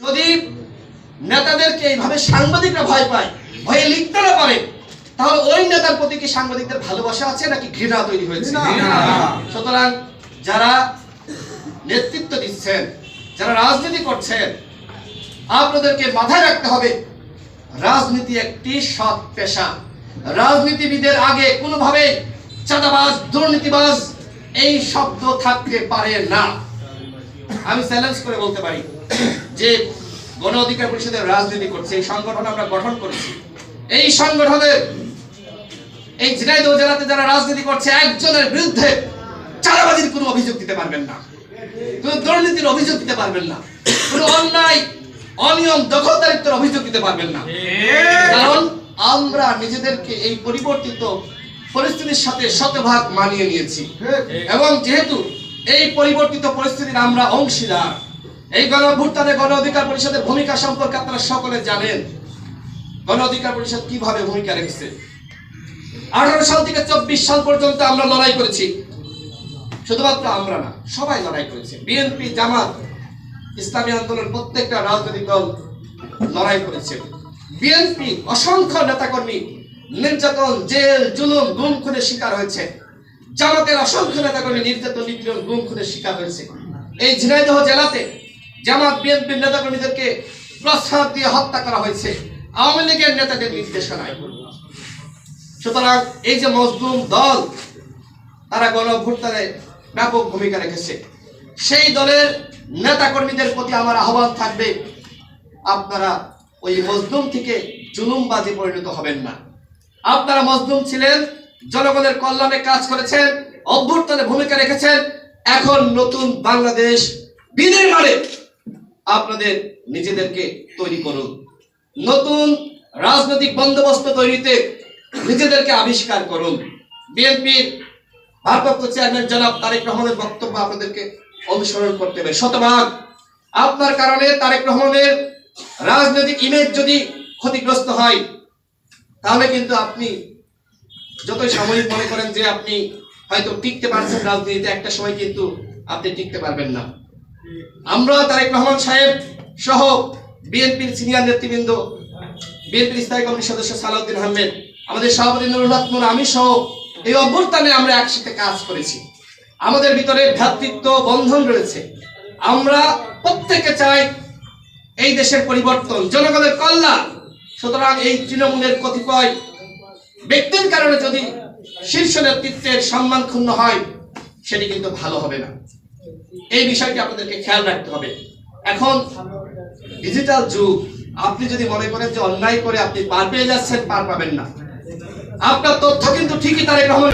যদি নেতাদেরকে এইভাবে সাংবাদিকরা ভয় পায় ভয়ে লিখতে না পারে তাহলে ওই নেতার প্রতি কি সাংবাদিকদের ভালোবাসা আছে নাকি ঘৃণা তৈরি হয়েছে? সুতরাং যারা নেতৃত্ব দিচ্ছেন যারা রাজনীতি করছেন আপনাদেরকে মাথায় রাখতে হবে রাজনীতি একটি সৎ পেশা। রাজনীতিবিদের আগে কোনোভাবে চাঁদাবাজ দুর্নীতিবাজ এই শব্দ থাকতে পারে না। আমি চ্যালেঞ্জ করে বলতে পারি যে গণ অধিকার পরিষদের রাজনীতি করছে, এই সংগঠন আমরা গঠন করেছি। এই সংগঠনের এই ঝিনাইদহ জেলাতে যারা রাজনীতি করছে, একজনের বিরুদ্ধে চাঁদাবাজির কোনো অভিযোগ দিতে পারবেন না। কোনো দুর্নীতির অভিযোগ দিতে পারবেন না। কোনো অন্যায়, অনিয়ম, দখলদারিত্বের অভিযোগ দিতে পারবেন না। কারণ আমরা নিজেদেরকে এই পরিবর্তিত পরিস্থিতির সাথে শতভাগ মানিয়ে নিয়েছি। এবং যেহেতু এই পরিবর্তিত পরিস্থিতির আমরা অংশীদার এই গণ গণ অধিকার পরিষদের ভূমিকা সম্পর্কে আপনারা সকলে জানেন। গণ অধিকার পরিষদ কীভাবে ভূমিকা রেখেছে? আঠারো সাল থেকে চব্বিশ সাল পর্যন্ত আমরা লড়াই করেছি। শুধুমাত্র আমরা না, সবাই লড়াই করেছে। বিএনপি, জামাত, ইসলামী আন্দোলন, প্রত্যেকটা রাজনৈতিক দল লড়াই করেছে। বিএনপি অসংখ্য নেতাকর্মী, নির্যাতন, জেল, জুলুম, গুম, খুনের শিকার হয়েছে। জামাতের অসংখ্য নেতাকর্মী নির্যাতন, নিপীড়ন, গুম, খুনের শিকার হয়েছে। এই ঝিনাইদহ জেলাতে জামাত বিএনপির নেতাকর্মীদেরকে প্রস্তাব দিয়ে হত্যা করা হয়েছে। আওয়ামী লীগের নেতাদের নির্দেশনায় সুতরাং এই যে মজলুম দল, তারা গণ অভ্যুত্থানে ব্যাপক ভূমিকা রেখেছে। সেই দলের নেতা কর্মীদের প্রতি আমার আহ্বান থাকবে, আপনারা ওই মজলুম থেকে জুলুমবাজি পরিণত হবেন না। আপনারা মজলুম ছিলেন, জনগণের কল্যাণে কাজ করেছেন অভ্যুত্থানে ভূমিকা রেখেছেন, এখন নতুন বাংলাদেশ বিনির্মাণে আপনাদের নিজেদেরকে তৈরি করুন। নতুন রাজনৈতিক বন্দোবস্ত তৈরিতে নিজেদেরকে আবিষ্কার করুন। বিএনপির ভারপ্রাপ্ত চেয়ারম্যান জনাব তারেক রহমানের বক্তব্য আপনাদেরকে অনুসরণ করতে হবে। শতভাগ আপনার কারণে তারেক রহমানের রাজনৈতিক ইমেজ যদি ক্ষতিগ্রস্ত হয়, তাহলে কিন্তু আপনি যতই সাময়িক মনে করেন যে আপনি হয়তো টিকতে পারছেন রাজনীতিতে, একটা সময় কিন্তু আপনি টিকতে পারবেন না। আমরা তারেক রহমান সাহেব সহ বিএনপির সিনিয়র নেতৃবৃন্দ বিএনপির স্থায়ী কমিটির সদস্য সালাউদ্দিন আহমেদ, আমাদের সভাপতি নুরুল হক আমি সহ এই অভ্যুত্থানে আমরা একসাথে কাজ করেছি। আমাদের ভিতরে ভ্রাতৃত্ব বন্ধন রয়েছে। আমরা প্রত্যেকে চাই এই দেশের পরিবর্তন, জনগণের কল্যাণ। সুতরাং এই তৃণমূলের কতিপয় ব্যক্তির কারণে যদি শীর্ষ নেতৃত্বের সম্মান ক্ষুণ্ণ হয়, সেটি কিন্তু ভালো হবে না। এই বিষয়টি আপনাদেরকে খেয়াল রাখতে হবে। এখন ডিজিটাল যুগ, আপনি যদি মনে করেন যে অন্যায় করে আপনি পার পেয়ে যাচ্ছেন, পার পাবেন না। আপনার তথ্য কিন্তু ঠিকই তারেক রহমান